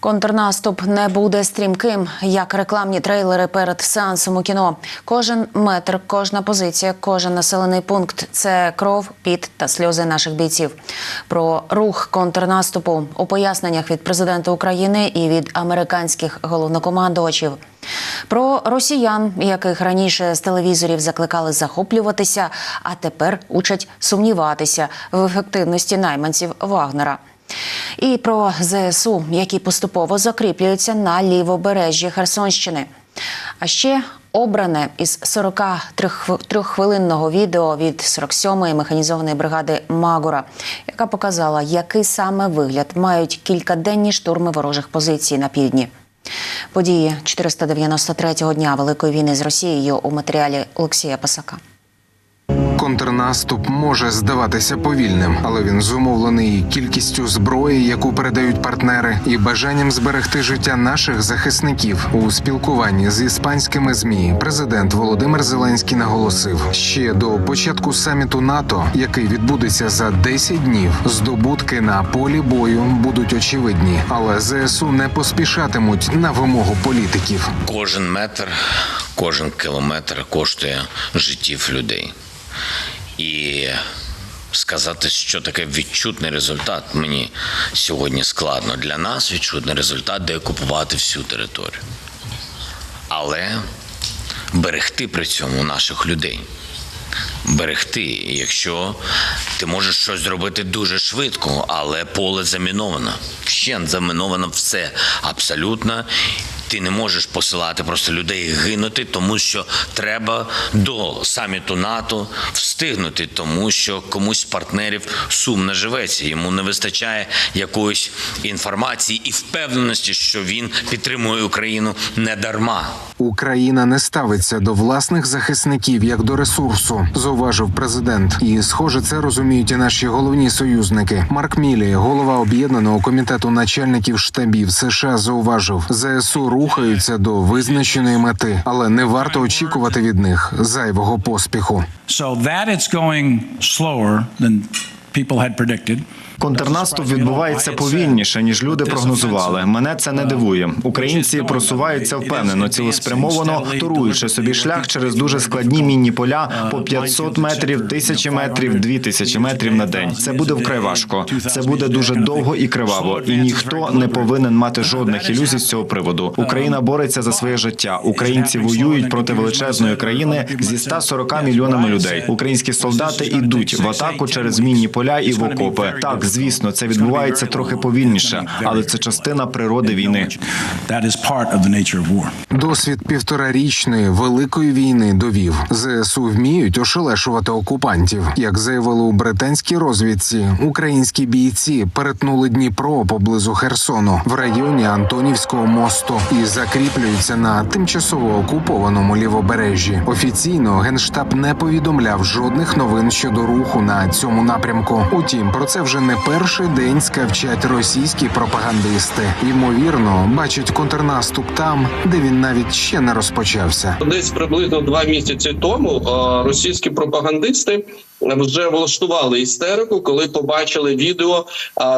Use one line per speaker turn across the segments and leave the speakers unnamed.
Контрнаступ не буде стрімким, як рекламні трейлери перед сеансом у кіно. Кожен метр, кожна позиція, кожен населений пункт це кров, піт та сльози наших бійців. Про рух контрнаступу у поясненнях від президента України і від американських головнокомандувачів. Про росіян, яких раніше з телевізорів закликали захоплюватися, а тепер учать сумніватися в ефективності найманців Вагнера. І про ЗСУ, які поступово закріплюються на лівобережжі Херсонщини. А ще обране із 43-хвилинного відео від 47-ї механізованої бригади Магура, яка показала, який саме вигляд мають кількаденні штурми ворожих позицій на півдні. Події 493-го дня Великої війни з Росією у матеріалі Олексія Пасака.
Контрнаступ може здаватися повільним, але він зумовлений кількістю зброї, яку передають партнери, і бажанням зберегти життя наших захисників у спілкуванні з іспанськими змі. Президент Володимир Зеленський наголосив ще до початку саміту НАТО, який відбудеться за 10 днів. Здобутки на полі бою будуть очевидні, але ЗСУ не поспішатимуть на вимогу політиків.
Кожен метр, кожен кілометр коштує життів людей. І сказати, що таке відчутний результат, мені сьогодні складно. Для нас відчутний результат деокупувати всю територію. Але берегти при цьому наших людей. Берегти, якщо ти можеш щось зробити дуже швидко, але поле заміновано. Вщент заміновано все абсолютно. Ти не можеш посилати просто людей гинути, тому що треба до саміту НАТО встигнути, тому що комусь з партнерів сумно живеться. Йому не вистачає якоїсь інформації і впевненості, що він підтримує Україну не дарма.
Україна не ставиться до власних захисників як до ресурсу, зауважив президент. І, схоже, це розуміють і наші головні союзники. Марк Мілі, голова об'єднаного комітету начальників штабів США, зауважив, ЗСУ рухаються до визначеної мети, але не варто очікувати від них зайвого поспіху.
So that it's going slower than people had predicted.
Контрнаступ відбувається повільніше ніж люди прогнозували. Мене це не дивує. Українці просуваються впевнено, цілеспрямовано, торуючи собі шлях через дуже складні мінні поля по 500 метрів, тисячі метрів, дві тисячі метрів на день. Це буде вкрай важко. Це буде дуже довго і криваво. І ніхто не повинен мати жодних ілюзій з цього приводу. Україна бореться за своє життя. Українці воюють проти величезної країни зі 140 мільйонами людей. Українські солдати ідуть в атаку через мінні поля і в окопи. Так, звісно, це відбувається трохи повільніше, але це частина природи війни.
Досвід півторарічної великої війни довів ЗСУ вміють ошелешувати окупантів. Як заявили у британській розвідці, українські бійці перетнули Дніпро поблизу Херсону в районі Антонівського мосту і закріплюються на тимчасово окупованому лівобережжі. Офіційно генштаб не повідомляв жодних новин щодо руху на цьому напрямку. Утім, про це вже не перший день скавчать російські пропагандисти. Ймовірно, бачать контрнаступ там, де він навіть ще не розпочався.
Десь приблизно два місяці тому російські пропагандисти вже влаштували істерику, коли побачили відео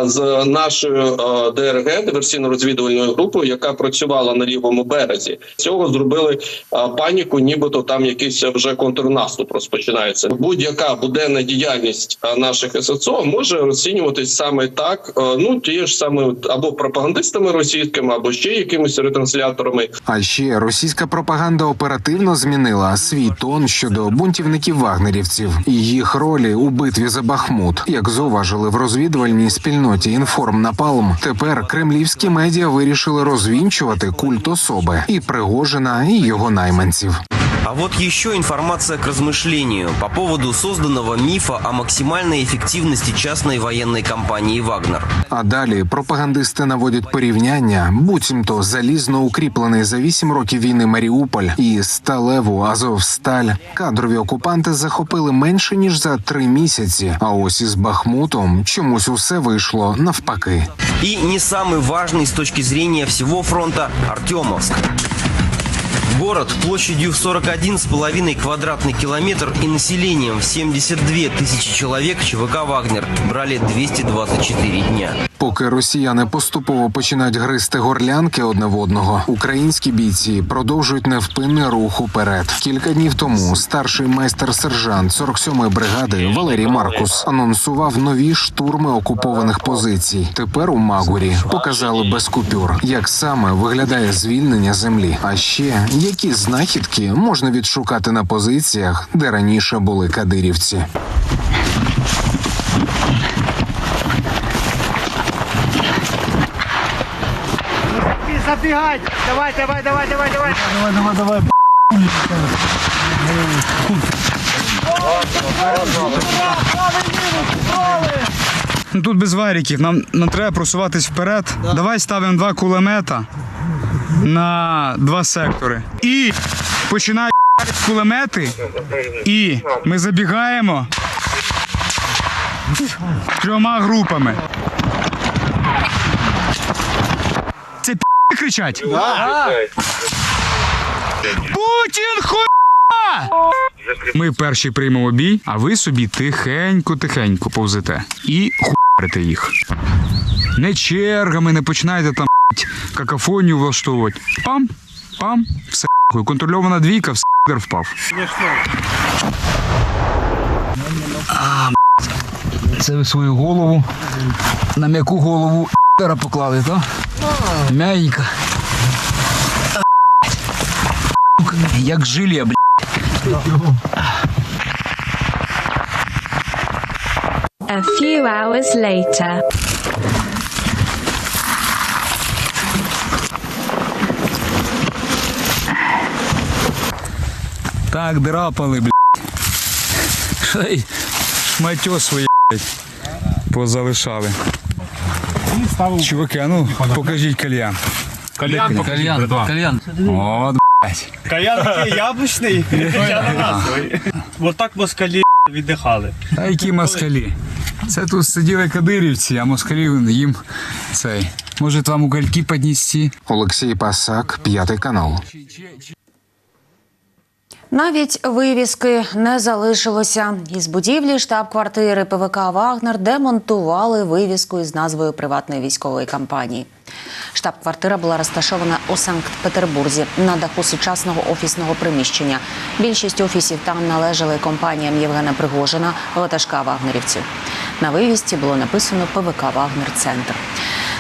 з нашою ДРГ диверсійно-розвідувальною групою, яка працювала на лівому березі. Цього зробили паніку, нібито там якийсь вже контрнаступ розпочинається. Будь-яка буденна діяльність наших ССО може розцінюватись саме так. Ну ті ж саме або пропагандистами російськими, або ще якимись ретрансляторами.
А ще російська пропаганда оперативно змінила свій тон щодо бунтівників вагнерівців і їх ролі у битві за Бахмут. Як зауважили в розвідувальній спільноті інформ Напалм, тепер кремлівські медіа вирішили розвінчувати культ особи і Пригожина, і його найманців.
А вот еще информация к размышлению по поводу созданного мифа о максимальной эффективности частной военной компании «Вагнер».
А далі пропагандисти наводять порівняння, буцімто залізно укріплений за вісім років війни Маріуполь і сталеву Азовсталь. Кадрові окупанти захопили менше ніж за три місяці. А ось із Бахмутом чомусь усе вийшло навпаки.
И не самый важный с точки зрения всего фронта – Артемовск. Город площадью в 41,5 квадратный километр и населением в 72 тысячи человек ЧВК «Вагнер» брали 224 дня.
Поки росіяни поступово починають гризти горлянки одне в одного, українські бійці продовжують невпинний рух уперед. Кілька днів тому старший майстер-сержант 47-ї бригади Валерій Маркус анонсував нові штурми окупованих позицій. Тепер у Магурі показали без купюр, як саме виглядає звільнення землі. А ще які знахідки можна відшукати на позиціях, де раніше були кадирівці.
Забегать! Давай, давай, давай, давай, давай! Давай, давай, давай!
Тут без варіків, нам, нам треба просуватись вперед. Давай ставимо два кулемета на два сектори. І починають кулемети, і ми забігаємо трьома групами. Кричать? Путін хуя! Ми перші приймемо бій, а ви собі тихенько-тихенько повзете і хуярите їх. Не чергами, не починайте там какафонію влаштовувати. Пам, пам, все хуй. Контрольована двійка, все впав. А. Це ви свою голову на м'яку голову пера поклали, так? М'ягенька. Як жилля, блядь.
A few hours later.
Так драпали, блядь. Шматьо своє, блядь, позалишали. Чуваки, а ну покажіть кальян. Кальян, кальян, кальян. От, блядь.
Каян такий яблучний, ананасовий. Отак москалі віддихали.
А які москалі? Це тут сиділи кадирівці, а москалі їм цей. Може вам угольки піднести?
Олексій Пасак, п'ятий канал.
Навіть вивіски не залишилося. Із будівлі штаб-квартири ПВК Вагнер демонтували вивіску із назвою приватної військової кампанії. Штаб-квартира була розташована у Санкт-Петербурзі на даху сучасного офісного приміщення. Більшість офісів там належали компаніям Євгена Пригожина, ватажка вагнерівців. На вивісці було написано ПВК Вагнер Центр.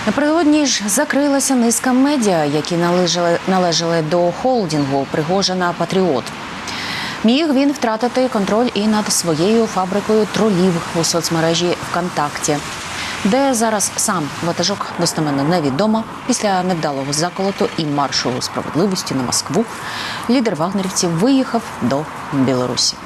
Напередодні ж закрилася низка медіа, які належали, належали до холдингу Пригожина Патріот. Міг він втратити контроль і над своєю фабрикою тролів у соцмережі ВКонтакті, де зараз сам ватажок достеменно невідомо. Після невдалого заколоту і маршу справедливості на Москву лідер вагнерівців виїхав до Білорусі.